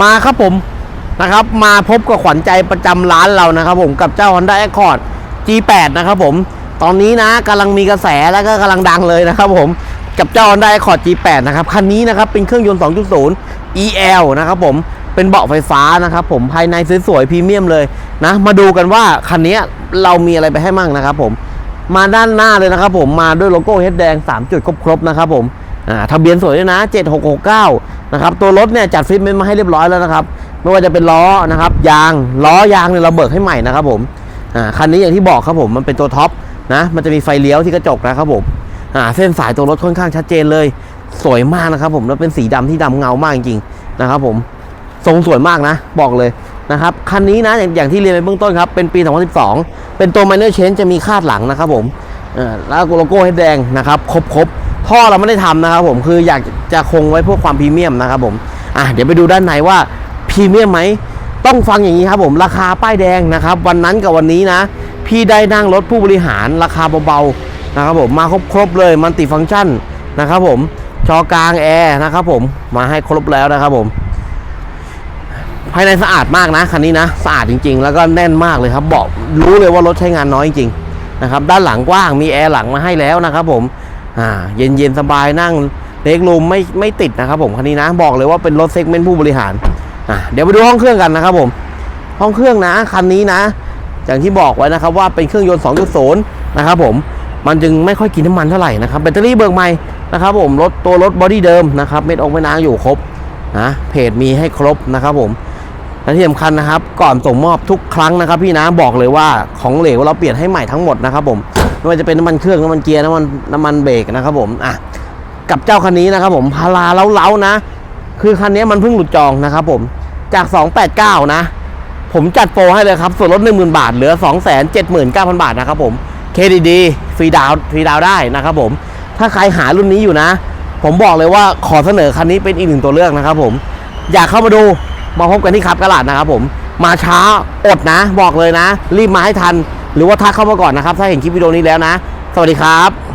มาครับผมนะครับมาพบกับขวัญใจประจำร้านเรานะครับผมกับเจ้า Honda Accord G8 นะครับผมตอนนี้นะกำลังมีกระแสแล้วก็กำลังดังเลยนะครับผมกับเจ้า Honda Accord G8 นะครับคันนี้นะครับเป็นเครื่องยนต์ 2.0 EL นะครับผมเป็นเบาะไฟฟ้านะครับผมภายในสวยๆพรีเมียมเลยนะมาดูกันว่าคันนี้เรามีอะไรไปให้มั่งนะครับผมมาด้านหน้าเลยนะครับผมมาด้วยโลโก้เฮดแดง 3 จุดครบๆนะครับผม อ่าทะเบียนสวยด้วยนะ 7669 นะครับ ตัวรถเนี่ยจัดฟิตเมนต์มาให้เรียบร้อยแล้วนะครับ ไม่ว่าจะเป็นล้อนะครับ ยางล้อยางเนี่ยเราเบิกให้ใหม่นะครับผมอ่าคันนี้อย่างที่บอกครับผมมันเป็นตัวท็อปนะมันจะมีไฟเลี้ยวที่กระจกนะครับผมอ่าเส้นสายตัวรถค่อนข้างชัดเจนเลย สวยมากนะครับผมแล้วเป็นสีดำที่ดำเงามากจริงๆนะครับผมทรงสวยมากนะบอกเลยนะครับคันนี้นะอย่างอย่างที่เรียนไปเบื้องต้นครับเป็นปี 2012 เป็นตัว minor change จะมีคาดหลังนะครับผมอ่อแล้วโลโก้ให้แดงนะครับครบครบ ท่อเราไม่ได้ทำนะครับผมคืออยากจะคงไว้พวกความพรีเมียมนะครับผมอะเดี๋ยวไปดูด้านในว่าพรีเมียมไหมต้องฟังอย่างนี้ครับผมราคาป้ายแดงนะครับ วันนั้นกับวันนี้นะ พี่ได้นั่งรถผู้บริหารราคาเบาๆนะครับผมมาครบๆเลยมันติฟังก์ชันนะครับผมจอกลางแอร์นะครับผมมาให้ครบแล้วนะครับผมภายในสะอาดมากนะคันนี้นะสะอาดจริง ๆ แล้วก็แน่นมากเลยครับเบาะรู้เลยว่ารถใช้งานน้อยจริงนะครับด้านหลังกว้างมีแอร์หลังมาให้แล้วนะครับผม อ่าเย็นๆสบายนั่งเล็กรูมไม่ไม่ติดนะครับผมคันนี้นะบอกเลยว่าเป็นรถเซกเมนต์ผู้บริหารอะเดี๋ยวไปดูห้องเครื่องกันนะครับผมห้องเครื่องนะคันนี้นะ อย่างที่บอกไว้นะครับว่าเป็นเครื่องยนต์2.0นะครับผมมันจึงไม่ค่อยกินน้ำมันเท่าไหร่นะครับแบตเตอรี่เบิกใหม่นะครับผมรถตัวรถบอดี้เดิมนะครับเม็ดองค์แม่นางอยู่ครบนะเพจมีให้ครบนะครับผมและที่สำคัญนะครับ ก่อนส่งมอบทุกครั้งนะครับ พี่นะบอกเลยว่าของเหลวเราเปลี่ยนให้ใหม่ทั้งหมดนะครับผม ไม่ว่าจะเป็นน้ำมันเครื่องน้ำมันเกียร์น้ำมันน้ำมันเบรกนะครับผมอะกับเจ้าคันนี้นะครับผมพาราเล้าๆนะ คือคันนี้มันเพิ่งหลุดจองนะครับผมจาก 289 นะ ผมจัดโปรให้เลยครับ ส่วนลด 10,000 บาท เหลือ 279,000 บาทนะครับผม KDD ฟรีดาวฟรีดาวได้นะครับผมถ้าใครหารุ่นนี้อยู่นะ ผมบอกเลยว่าขอเสนอคันนี้เป็นอีกหนึ่งตัวเลือกนะครับผมอยากเข้ามาดูมาพบกันที่ครับกระลาดนะครับผมมาช้าอดนะ บอกเลยนะ รีบมาให้ทัน หรือว่าทักเข้ามาก่อนนะครับ ถ้าเห็นคลิปวิดีโอนี้แล้วนะ สวัสดีครับ